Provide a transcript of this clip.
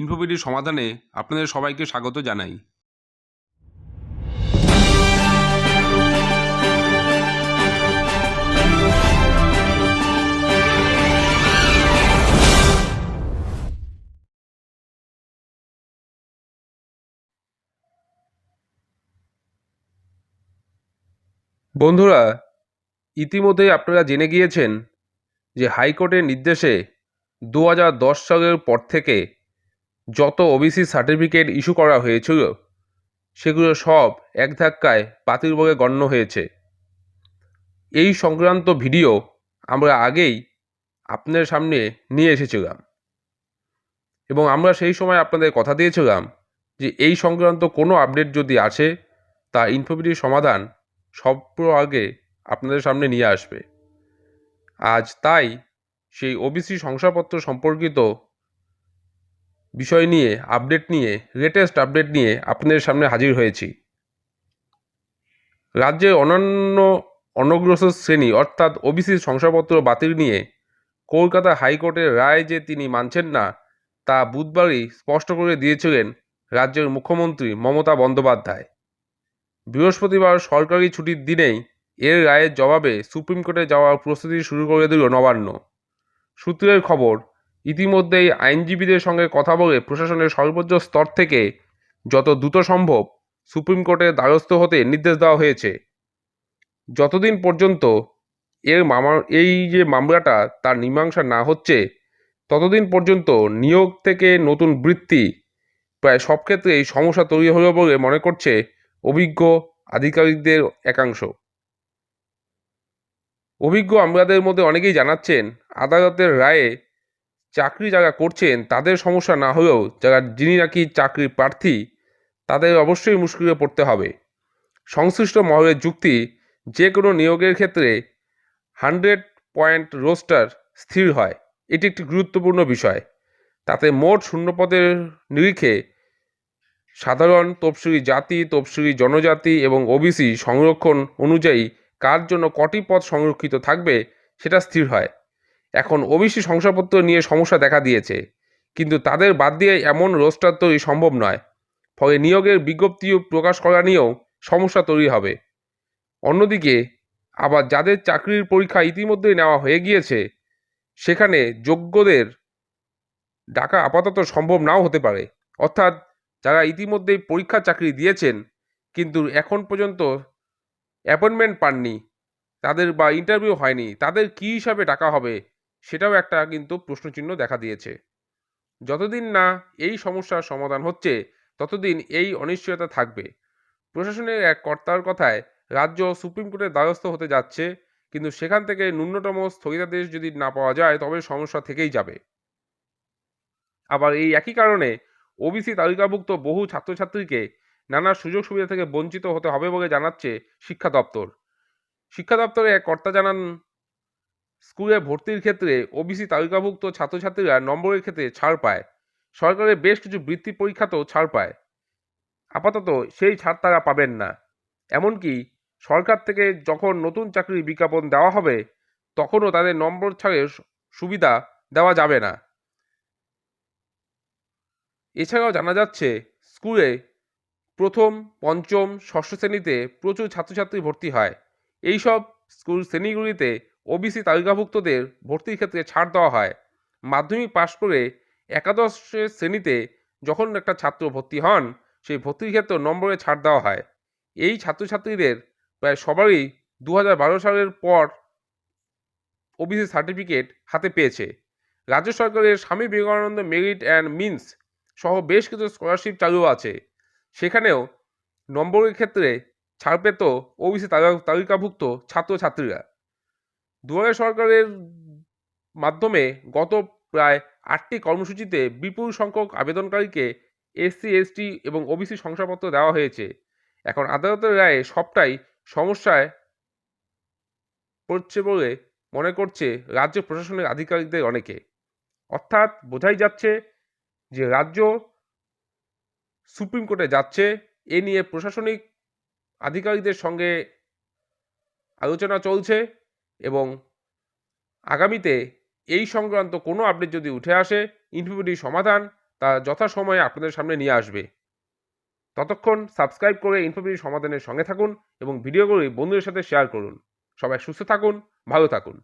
ইনফোভিডির সমাধানে আপনাদের সবাইকে স্বাগত জানাই। বন্ধুরা, ইতিমধ্যেই আপনারা জেনে গিয়েছেন যে হাইকোর্টের নির্দেশে দু হাজার দশ সালের পর থেকে যত ওবিসি সার্টিফিকেট ইস্যু করা হয়েছিল, সেগুলো সব এক ধাক্কায় বলে গণ্য হয়েছে। এই সংক্রান্ত ভিডিও আমরা আগেই আপনাদের সামনে নিয়ে এসেছিলাম। এবং আমরা সেই সময় আপনাদের কথা দিয়েছিলাম যে এই সংক্রান্ত কোনো আপডেট যদি আসে, তা ইনফোভিডির সমাধান সব আগে আপনাদের সামনে নিয়ে আসবে। আজ তাই সেই ওবিসি শংসাপত্র সম্পর্কিত বিষয় নিয়ে আপডেট নিয়ে লেটেস্ট আপডেট নিয়ে আপনাদের সামনে হাজির হয়েছি। রাজ্যের অন্যান্য অনগ্রসর শ্রেণি অর্থাৎ ওবিসি শংসাপত্র বাতিল নিয়ে কলকাতা হাইকোর্টের রায় যে তিনি মানছেন না, তা বুধবারই স্পষ্ট করে দিয়েছিলেন রাজ্যের মুখ্যমন্ত্রী মমতা বন্দ্যোপাধ্যায়। বৃহস্পতিবার সরকারি ছুটির দিনেই এর রায়ের জবাবে সুপ্রিম কোর্টে যাওয়ার প্রস্তুতি শুরু করে দিল নবান্ন। সূত্রের খবর ইতিমধ্যেই আইনজীবীদের সঙ্গে কথা বলে প্রশাসনের সর্বোচ্চ স্তর থেকে যত দ্রুত সম্ভব সুপ্রিম কোর্টের দ্বারস্থ হতে নির্দেশ দেওয়া হয়েছে। যতদিন পর্যন্ত এর মামা, এই যে মামলাটা তার মীমাংসা না হচ্ছে, ততদিন পর্যন্ত নিয়োগ থেকে নতুন বৃত্তি প্রায় সব ক্ষেত্রেই সমস্যা তৈরি হলো বলে মনে করছে অভিজ্ঞ আধিকারিকদের একাংশ। অভিজ্ঞ আমলাদের মধ্যে অনেকেই জানাচ্ছেন, আদালতের রায়ে চাকরি যারা করছেন, তাদের সমস্যা না হলেও যারা, যিনি নাকি চাকরির প্রার্থী, তাদের অবশ্যই মুশকিলে পড়তে হবে। সংশ্লিষ্ট মহলের যুক্তি, যে কোনো নিয়োগের ক্ষেত্রে হান্ড্রেড পয়েন্ট রোস্টার স্থির হয়। এটি একটি গুরুত্বপূর্ণ বিষয়। তাতে মোট শূন্যপদের নিরিখে সাধারণ তফসিলি জাতি, তফসিলি জনজাতি এবং ওবিসি সংরক্ষণ অনুযায়ী কার জন্য কটি পদ সংরক্ষিত থাকবে, সেটা স্থির হয়। এখন ওবিসি শংসাপত্র নিয়ে সমস্যা দেখা দিয়েছে। কিন্তু তাদের বাদ দিয়ে এমন রোস্টার তৈরি সম্ভব নয়। ফলে নিয়োগের বিজ্ঞপ্তিও প্রকাশ করা নিয়েও সমস্যা তৈরি হবে। অন্যদিকে, আবার যাদের চাকরির পরীক্ষা ইতিমধ্যেই নেওয়া হয়ে গিয়েছে, সেখানে যোগ্যদের ডাকা আপাতত সম্ভব নাও হতে পারে। অর্থাৎ, যারা ইতিমধ্যেই পরীক্ষা চাকরি দিয়েছেন, কিন্তু এখন পর্যন্ত অ্যাপয়েন্টমেন্ট পাননি, তাদের বা ইন্টারভিউ হয়নি, তাদের কী হিসাবে ডাকা হবে? সেটাও একটা কিন্তু প্রশ্নচিহ্ন দেখা দিয়েছে। যতদিন না এই সমস্যার সমাধান হচ্ছে, ততদিন এই অনিশ্চয়তা থাকবে। প্রশাসনের এক কর্তার কথায় রাজ্য সুপ্রিম কোর্টের দ্বারস্থ হতে যাচ্ছে, কিন্তু সেখান থেকে ন্যূনতম স্থগিতাদেশ যদি না পাওয়া যায়, তবে সমস্যা থেকেই যাবে। আবার এই একই কারণে ওবিসি তালিকাভুক্ত বহু ছাত্রছাত্রীকে নানা সুযোগ সুবিধা থেকে বঞ্চিত হতে হবে বলে জানাচ্ছে শিক্ষা দপ্তর। শিক্ষা দপ্তরে এক কর্তা জানান স্কুলে ভর্তির ক্ষেত্রে ওবিসি তালিকাভুক্ত ছাত্রছাত্রীরা নম্বরের ক্ষেত্রে ছাড় পায়। সরকারের বেশ কিছু বৃত্তি পরীক্ষাতেও ছাড় পায়। আপাতত সেই ছাড় তারা পাবেন না। এমনকি সরকার থেকে যখন নতুন চাকরির বিজ্ঞাপন দেওয়া হবে, তখনও তাদের নম্বর ছাড়ের সুবিধা দেওয়া যাবে না। এছাড়াও জানা যাচ্ছে, স্কুলে প্রথম, পঞ্চম, ষষ্ঠ শ্রেণীতে প্রচুর ছাত্রছাত্রী ভর্তি হয়। এইসব স্কুল শ্রেণীগুলিতে ওবিসি তালিকাভুক্তদের ভর্তির ক্ষেত্রে ছাড় দেওয়া হয়। মাধ্যমিক পাশ করে একাদশ শ্রেণীতে যখন একটা ছাত্র ভর্তি হন, সেই ভর্তির ক্ষেত্রে নম্বরে ছাড় দেওয়া হয়। এই ছাত্রছাত্রীদের প্রায় সবারই দু হাজার বারো সালের পর ওবিসি সার্টিফিকেট হাতে পেয়েছে। রাজ্য সরকারের Swami Vivekananda merit and means সহ বেশ কিছু স্কলারশিপ চালু আছে। সেখানেও নম্বরের ক্ষেত্রে ছাড় পেত ওবিসি তালিকাভুক্ত ছাত্রছাত্রীরা। দুয়ারে সরকারের মাধ্যমে গত প্রায় আটটি কর্মসূচিতে বিপুল সংখ্যক আবেদনকারীকে এসসি এসটি এবং ওবিসি শংসাপত্র দেওয়া হয়েছে। এখন আদালতের রায়ে সবটাই সমস্যায় পড়ছে বলে মনে করছে রাজ্য প্রশাসনের আধিকারিকদের অনেকে। অর্থাৎ বোঝাই যাচ্ছে যে রাজ্য সুপ্রিম কোর্টে যাচ্ছে, এ নিয়ে প্রশাসনিক আধিকারিকদের সঙ্গে আলোচনা চলছে। এবং আগামীতে এই সংক্রান্ত কোনো আপডেট যদি উঠে আসে ইনফিবিটির সমাধান তা যথাসময়ে আপনাদের সামনে নিয়ে আসবে। ততক্ষণ সাবস্ক্রাইব করে ইনফোবিডি সমাধানের সঙ্গে থাকুন এবং ভিডিওগুলি বন্ধুদের সাথে শেয়ার করুন। সবাই সুস্থ থাকুন, ভালো থাকুন।